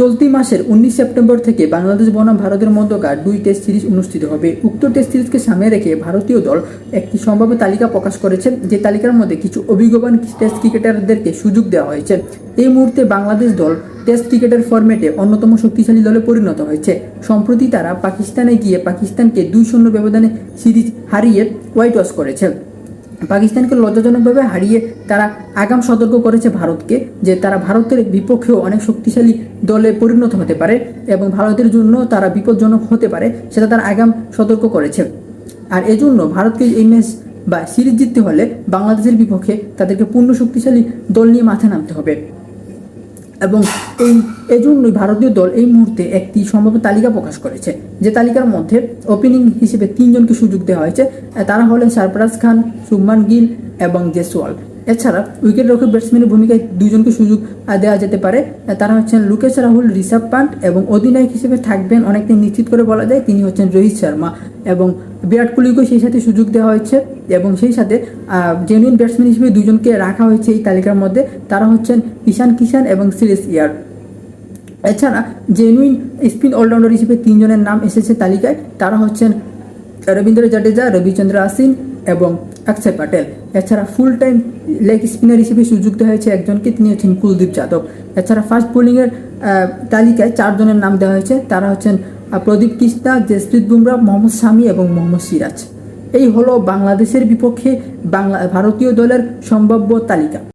চলতি মাসের উনিশ সেপ্টেম্বর থেকে বাংলাদেশ বনাম ভারতের মধ্যকার দুই টেস্ট সিরিজ অনুষ্ঠিত হবে। উক্ত টেস্ট সিরিজকে সামনে রেখে ভারতীয় দল একটি সম্ভাব্য তালিকা প্রকাশ করেছে, যে তালিকার মধ্যে কিছু অভিজ্ঞবান টেস্ট ক্রিকেটারদেরকে সুযোগ দেওয়া হয়েছে। এই মুহূর্তে বাংলাদেশ দল টেস্ট ক্রিকেটের ফরম্যাটে অন্যতম শক্তিশালী দলে পরিণত হয়েছে। সম্প্রতি তারা পাকিস্তানে গিয়ে পাকিস্তানকে দুই শূন্য ব্যবধানে সিরিজ হারিয়ে হোয়াইট ওয়াশ করেছে। পাকিস্তানকে লজ্জাজনকভাবে হারিয়ে তারা আগাম সতর্ক করেছে ভারতকে, যে তারা ভারতের বিপক্ষেও অনেক শক্তিশালী দলে পরিণত হতে পারে এবং ভারতের জন্য তারা বিপজ্জনক হতে পারে, সেটা তারা আগাম সতর্ক করেছে। আর এজন্য ভারতকে এই ম্যাচ বা সিরিজ জিততে হলে বাংলাদেশের বিপক্ষে তাদেরকে পূর্ণ শক্তিশালী দল নিয়ে মাঠে নামতে হবে। এবং এই এজন্যই ভারতীয় দল এই মুহূর্তে একটি সম্ভাব্য তালিকা প্রকাশ করেছে, যে তালিকার মধ্যে ওপেনিং হিসেবে তিনজনকে সুযোগ দেওয়া হয়েছে। তারা হলেন সারফরাজ খান, শুভমান গিল এবং জেসওয়াল এছাড়া উইকেট রক্ষক ব্যাটসম্যানের ভূমিকায় দুজনকে সুযোগ দেওয়া যেতে পারে। তারা হচ্ছেন লুকেশ রাহুল, ঋষভ পান্ট এবং অধিনায়ক হিসেবে থাকবেন অনেকদিন নিশ্চিত করে বলা যায় তিনি হচ্ছেন রোহিত শর্মা। এবং বিরাট কোহলিকেও সেই সাথে সুযোগ দেওয়া হয়েছে এবং সেই সাথে জেনুইন ব্যাটসম্যান হিসেবে দুজনকে রাখা হয়েছে এই তালিকার মধ্যে। তারা হচ্ছেন ঈশান কিষান এবং সিরিস ইয়ার। এছাড়া জেনুইন স্পিন অলরাউন্ডার হিসেবে তিনজনের নাম এসেছে তালিকায়। তারা হচ্ছেন রবীন্দ্র জাডেজা, রবিচন্দ্র আসিন এবং অক্ষয় প্যাটেল এছাড়া ফুল টাইম লেগ স্পিনার হিসেবে সুযুক্ত হয়েছে একজনকে তিনি হচ্ছেন কুলদীপ যাদব। এছাড়া ফাস্ট বোলিংয়ের তালিকায় চারজনের নাম দেওয়া হয়েছে। তারা হচ্ছেন প্রদীপ কৃষ্ণা জসপ্রীত বুমরা, মোহাম্মদ শামি এবং মোহাম্মদ সিরাজ। এই হলো বাংলাদেশের বিপক্ষে বাংলা, ভারতীয় দলের সম্ভাব্য তালিকা।